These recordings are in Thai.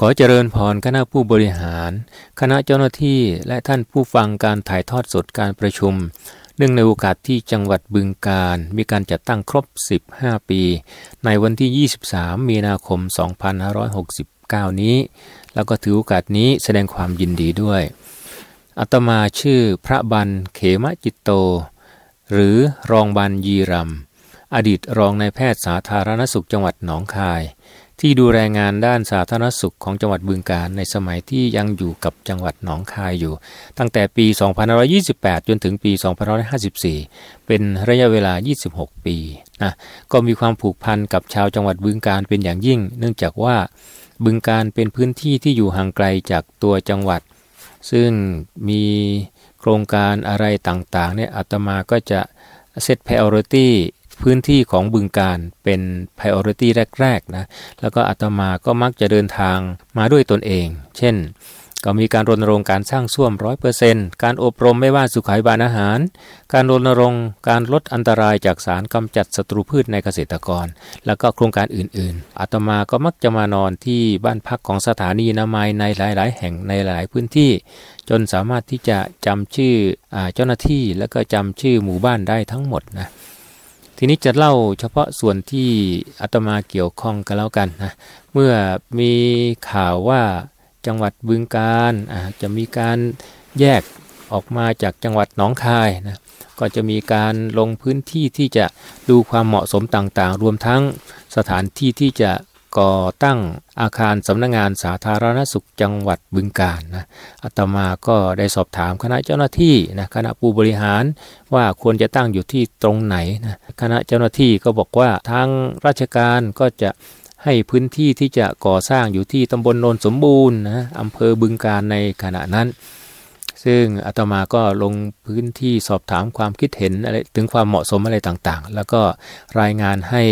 ขอเจริญพรคณะผู้บริหาร คณะเจ้าหน้าที่และท่านผู้ฟังการถ่ายทอดสดการประชุม เนื่องในโอกาสที่จังหวัดบึงการ มีการจัดตั้งครบ 15 ปี ในวันที่ 23 มีนาคม 2569 นี้ แล้วก็ถือโอกาสนี้แสดงความยินดีด้วยอาตมาชื่อพระบันเขมจิตโต หรือรองบันยีรำอดีตรองนายแพทย์สาธารณสุขจังหวัดหนองคาย ที่ดูแลงานด้านสาธารณสุขของจังหวัดบึงการในสมัยที่ยังอยู่กับจังหวัดหนองคายอยู่ ตั้งแต่ปี 2528 จนถึงปี 2554 เป็นระยะเวลา 26 ปีนะก็มีความผูกพันกับชาวจังหวัดบึงการเป็นอย่างยิ่ง เนื่องจากว่าบึงการเป็นพื้นที่ที่อยู่ห่างไกลจากตัวจังหวัด ซึ่งมีโครงการอะไรต่างๆเนี่ยอาตมาก็จะเซต priority พื้ พื้นที่ของบึงการเป็น priority แรกๆนะแล้วก็อาตมาก็มักจะเดินทางมาด้วยตนเอง เช่น ก็มีการรณรงค์การสร้างส้วม 100%การอบรมไม่ว่าสุขายบานอาหาร การรณรงค์การลดอันตรายจากสารกำจัดศัตรูพืชในเกษตรกร แล้วก็โครงการอื่นๆอาตมาก็มักจะมานอนที่บ้านพักของสถานีนามัยในหลาย ๆ แห่งในหลายพื้นที่ จนสามารถที่จะจำชื่ออเจ้าหน้าที่แล้วก็จำชื่อหมู่บ้านได้ทั้งหมดนะ ทีนี้จะเล่าเฉพาะส่วนที่อาตมาเกี่ยวข้องกันแล้วกันนะเมื่อมีข่าวว่าจังหวัดบึงการจะมีการแยกออกมาจากจังหวัดหนองคายนะก็จะมีการลงพื้นที่ที่จะดูความเหมาะสมต่างๆ รวมทั้งสถานที่ที่จะ ก่อตั้งอาคารสำนักงงานสาธารณสุขจังหวัดบึงกาฬนะอาตมาก็ได้สอบถามคณะเจ้าหน้าที่นะคณะผู้บริหารว่าควรจะตั้งอยู่ที่ตรงไหนนะคณะเจ้าหน้าที่ก็บอกว่าทางราชการก็จะให้พื้นที่ที่จะก่อสร้างอยู่ที่ตำบลโนนสมบูรณ์นะอำเภอบึงการในขณะนั้น ซึ่งอาตมาก็ลงพื้นที่สอบถามความคิดเห็นอะไรถึงความเหมาะสมอะไรต่างๆ แล้วก็รายงานให้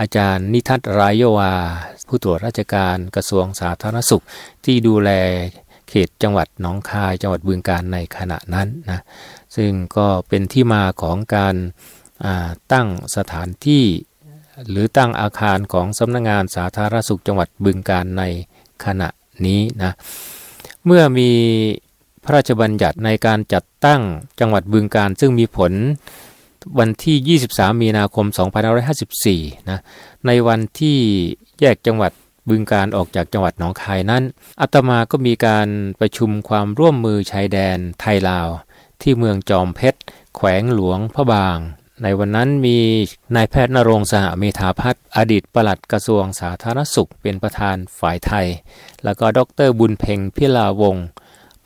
อาจารย์นิทัศรายยวา ผู้ตรวจราชการกระทรวงสาธารณสุข ที่ดูแลเขตจังหวัดหนองคายจังหวัดบึงการในขณะนั้นนะซึ่งก็เป็นที่มาของการตั้งสถานที่ หรือตั้งอาคารของสำนักงงานสาธารณสุขจังหวัดบึงการในขณะนี้นะเมื่อมี พระราชบัญญัติในการจัดตั้งจังหวัดบึงการซึ่งมีผลวันที่ 23 มีนาคม 2554 นะ ในวันที่แยกจังหวัดบึงการออกจากจังหวัดหนองคายนั้นอาตมาก็มีการประชุมความร่วมมือชายแดนไทยลาว ที่เมืองจอมเพชร แขวงหลวงพระบาง ในวันนั้นมีนายแพทย์นรงสหเมธาพัฒน์อดีตปลัดกระทรวงสาธารณสุขเป็นประธานฝ่ายไทย แล้วก็ดรบุญเพ็งพิลาวงศ์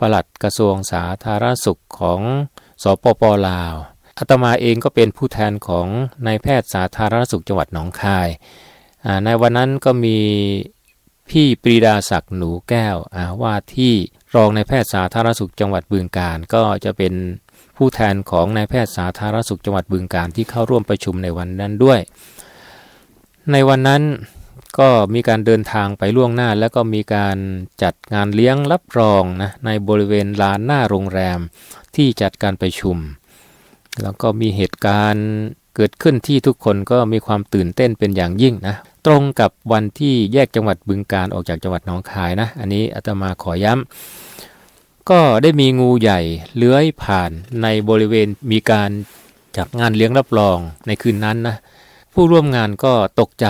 ปลัดกระทรวงสาธารณสุขของสปปลาวอาตมาเองก็เป็นผู้แทนของนายแพทย์สาธารณสุขจังหวัดหนองคาย ในวันนั้นก็มีพี่ปรีดาศักดิ์หนูแก้วว่าที่รองนายแพทย์สาธารณสุขจังหวัดบึงการก็จะเป็นผู้แทนของนายแพทย์สาธารณสุขจังหวัดบึงการที่เข้าร่วมประชุมในวันนั้นด้วย ในวันนั้น ก็มีการเดินทางไปล่วงหน้า แล้วก็มีการจัดงานเลี้ยงรับรองนะในบริเวณลานหน้าโรงแรมที่จัดการประชุม แล้วก็มีเหตุการณ์เกิดขึ้นที่ทุกคนก็มีความตื่นเต้นเป็นอย่างยิ่งนะตรงกับวันที่แยกจังหวัดบึงการออกจากจังหวัดหนองคายนะ อันนี้อาตมาขอย้ำก็ได้มีงูใหญ่เลื้อยผ่านในบริเวณมีการจัดงานเลี้ยงรับรองในคืนนั้นนะ ผู้ร่วมงานก็ตกใจ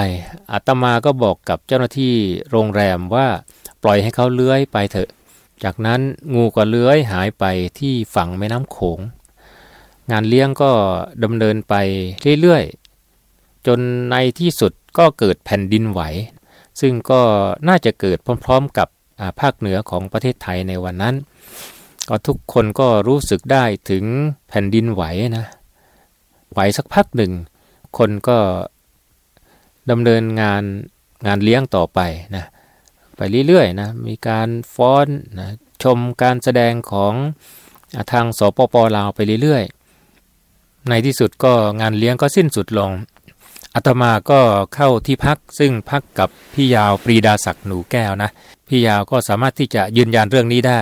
อาตมาก็บอกกับเจ้าหน้าที่โรงแรมว่าปล่อยให้เขาเลื้อยไปเถอะ จากนั้นงูก็เลื้อยหายไปที่ฝั่งแม่น้ำโขง งานเลี้ยงก็ดำเนินไปเรื่อยๆ จนในที่สุดก็เกิดแผ่นดินไหว ซึ่งก็น่าจะเกิดพร้อมๆกับภาคเหนือของประเทศไทยในวันนั้น ก็ทุกคนก็รู้สึกได้ถึงแผ่นดินไหวนะ ไหวสักพักหนึ่ง คนก็ดำเนินงานงานเลี้ยงต่อไปนะไปเรื่อยๆนะมีการฟ้อนนะชมการแสดงของทางสปปลาวไปเรื่อยๆ ในที่สุดก็งานเลี้ยงก็สิ้นสุดลงอาตมาก็เข้าที่พักซึ่งพักกับพี่ยาวปรีดาศักดิ์หนูแก้วนะพี่ยาวก็สามารถที่จะยืนยันเรื่องนี้ได้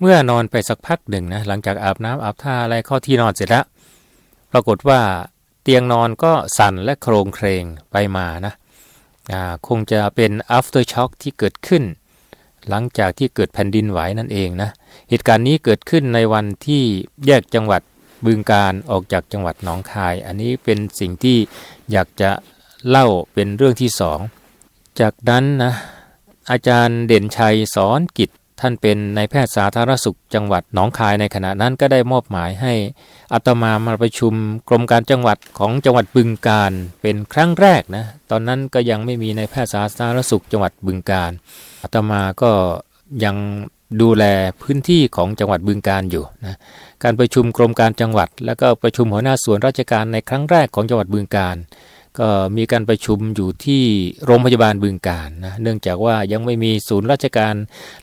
เมื่อนอนไปสักพักหนึ่งนะหลังจากอาบน้ำอาบท่าอะไรเข้าที่นอนเสร็จแล้วปรากฏว่า เตียงนอนก็สั่นและโครงเครงไปมานะคงจะเป็น after shock ที่เกิดขึ้น หลังจากที่เกิดแผ่นดินไหวนั่นเองนะ เหตุการณ์นี้เกิดขึ้นในวันที่แยกจังหวัดบึงการออกจากจังหวัดหนองคาย อันนี้เป็นสิ่งที่อยากจะเล่าเป็นเรื่องที่สอง จากนั้นนะอาจารย์เด่นชัยสอนกิจ ท่านเป็นนายแพทย์สาธารณสุขจังหวัดหนองคายในขณะนั้นก็ได้มอบหมายให้อาตมามาประชุมกรมการจังหวัดของจังหวัดบึงการเป็นครั้งแรกนะตอนนั้นก็ยังไม่มีนายแพทย์สาธารณสุขจังหวัดบึงการอาตมาก็ยังดูแลพื้นที่ของจังหวัดบึงการอยู่นะการประชุมกรมการจังหวัด แล้วก็ประชุมหัวหน้าส่วนราชการในครั้งแรกของจังหวัดบึงการ ก็มีการประชุมอยู่ที่โรงพยาบาลบึงการนะเนื่องจากว่ายังไม่มีศูนย์ราชการ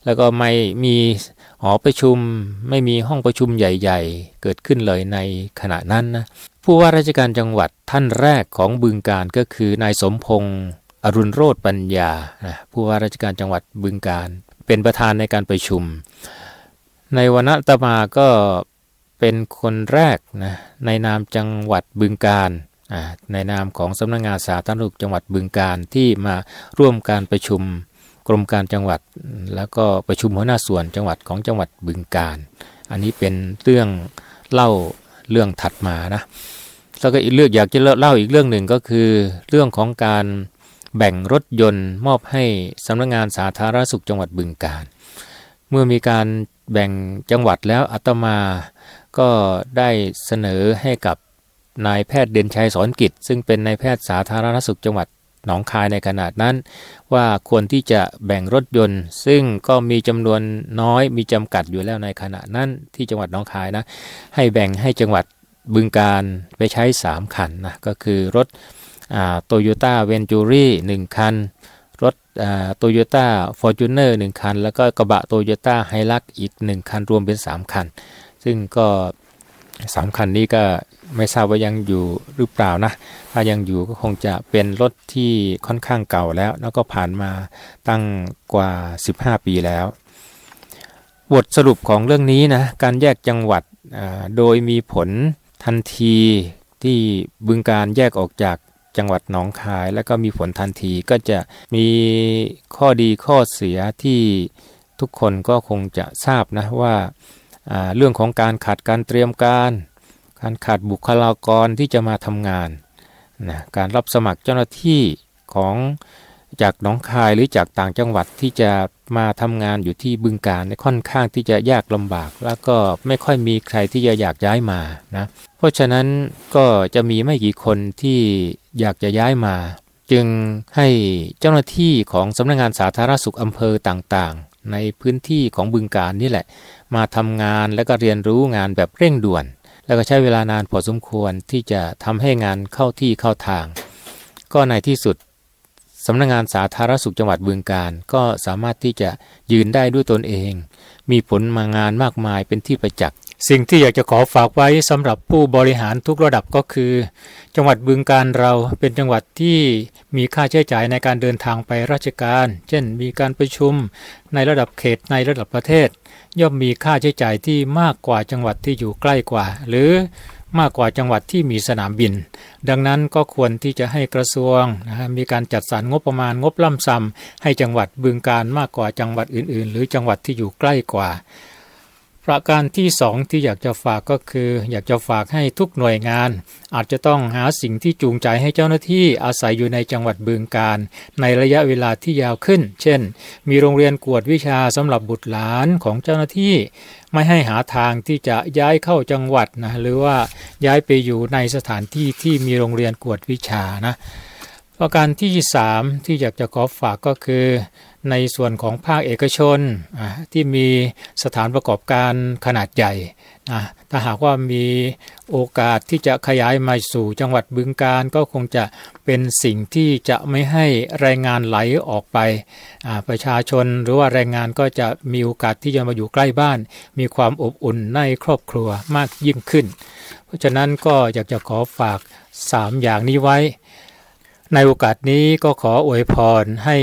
แล้วก็ไม่มีหอประชุม ไม่มีห้องประชุมใหญ่ ๆ เกิดขึ้นเลยในขณะนั้นนะผู้ว่าราชการจังหวัดท่านแรกของบึงการก็คือนายสมพงษ์อรุณโรธปัญญานะผู้ว่าราชการจังหวัดบึงการ เป็นประธานในการประชุม ในวันนั้นตมาก็เป็นคนแรกนะในนามจังหวัดบึงการ ในนามของสำนักงงานสาธารณสุขจังหวัดบึงการที่มาร่วมการประชุมกรมการจังหวัด แล้วก็ประชุมหัวหน้าส่วนจังหวัดของจังหวัดบึงการ อันนี้เป็นเรื่องเล่าเรื่องถัดมานะแล้วก็อีกเรื่องอยากจะเล่าอีกเรื่องหนึ่งก็คือ เรื่องของการแบ่งรถยนต์มอบให้สำนักงงานสาธารณสุขจังหวัดบึงการ เมื่อมีการแบ่งจังหวัดแล้วอาตมาก็ได้เสนอให้กับ นายแพทย์เด่นชัยสอนกิจ ซึ่งเป็นนายแพทย์สาธารณสุขจังหวัดหนองคายในขนาดนั้น ว่าควรที่จะแบ่งรถยนต์ ซึ่งก็มีจำนวนน้อยมีจำกัดอยู่แล้วในขณะนั้นที่จังหวัดหนองคายนะให้แบ่งให้จังหวัดบึงการไปใช้ 3 คันนะก็คือรถโตโยต้าเวนจูรี่หนึ่งคัน รถโตโยต้าฟอร์จูเนอร์หนึ่งคัน แล้วก็กระบะโตโยต้าไฮลักอีก 1 คัน รวมเป็น 3 คัน ซึ่งก็สามคันนี้ก็ ไม่ทราบว่ายังอยู่หรือเปล่านะ ถ้ายังอยู่ก็คงจะเป็นรถที่ค่อนข้างเก่าแล้ว แล้วก็ผ่านมาตั้งกว่า 15 ปีแล้ว บทสรุปของเรื่องนี้นะ การแยกจังหวัดโดยมีผลทันทีที่บึงการแยกออกจากจังหวัดหนองคาย แล้วก็มีผลทันทีก็จะมีข้อดีข้อเสียที่ทุกคนก็คงจะทราบนะว่าเรื่องของการขาดการเตรียมการ การขาดบุคลากรที่จะมาทำงานนะการรับสมัครเจ้าหน้าที่ของจากหนองคายหรือจากต่างจังหวัดที่จะมาทำงานอยู่ที่บึงการค่อนข้างที่จะยากลำบาก แล้วก็ไม่ค่อยมีใครที่จะอยากย้ายมานะเพราะฉะนั้นก็จะมีไม่กี่คนที่อยากจะย้ายมา จึงให้เจ้าหน้าที่ของสำนักงงานสาธารณสุขอำเภอต่างๆ ในพื้นที่ของบึงการนี่แหละ มาทำงานและก็เรียนรู้งานแบบเร่งด่วน แล้วก็ใช้เวลานานพอสมควรที่จะทำให้งานเข้าที่เข้าทาง ก็ในที่สุดสำนักงงานสาธารณสุขจังหวัดบึงการ ก็สามารถที่จะยืนได้ด้วยตนเอง มีผลมางานมากมายเป็นที่ประจักษ์ สิ่งที่อยากจะขอฝากไว้สำหรับผู้บริหารทุกระดับก็คือ จังหวัดบึงการเราเป็นจังหวัดที่มีค่าใช้จ่ายในการเดินทางไปราชการ เช่น มีการประชุมในระดับเขตในระดับประเทศ ย่อมมีค่าใช้จ่ายที่มากกว่าจังหวัดที่อยู่ใกล้กว่า หรือมากกว่าจังหวัดที่มีสนามบิน ดังนั้นก็ควรที่จะให้กระทรวงนะมีการจัดสรรงบประมาณงบล่ำซ้ำให้จังหวัดบึงการมากกว่าจังหวัดอื่น ๆ หรือจังหวัดที่อยู่ใกล้กว่า ประการที่สองที่อยากจะฝากก็คือ อยากจะฝากให้ทุกหน่วยงาน อาจจะต้องหาสิ่งที่จูงใจให้เจ้าหน้าที่อาศัยอยู่ในจังหวัดบึงการ ในระยะเวลาที่ยาวขึ้น เช่น มีโรงเรียนกวดวิชาสำหรับบุตรหลานของเจ้าหน้าที่ ไม่ให้หาทางที่จะย้ายเข้าจังหวัดนะหรือว่าย้ายไปอยู่ในสถานที่ที่มีโรงเรียนกวดวิชานะ ประการที่ 3 ที่อยากจะขอฝากก็คือ ในส่วนของภาคเอกชนที่มีสถานประกอบการขนาดใหญ่ถ้าหากว่ามีโอกาสที่จะขยายมาสู่จังหวัดบึงการก็คงจะเป็นสิ่งที่จะไม่ให้แรงงานไหลออกไป ประชาชนหรือว่าแรงงานก็จะมีโอกาสที่จะมาอยู่ใกล้บ้าน มีความอบอุ่นในครอบครัวมากยิ่งขึ้น เพราะฉะนั้นก็อยากจะขอฝาก 3 อย่างนี้ไว้ ในโอกาสนี้ก็ขออวยพรให้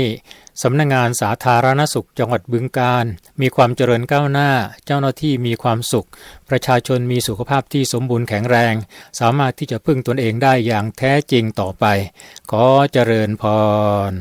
สำนักงงานสาธารณสุขจังหวัดบึงการ มีความเจริญก้าวหน้า เจ้าหน้าที่มีความสุข ประชาชนมีสุขภาพที่สมบูรณ์แข็งแรง สามารถที่จะพึ่งตนเองได้อย่างแท้จริงต่อไป ขอเจริญพร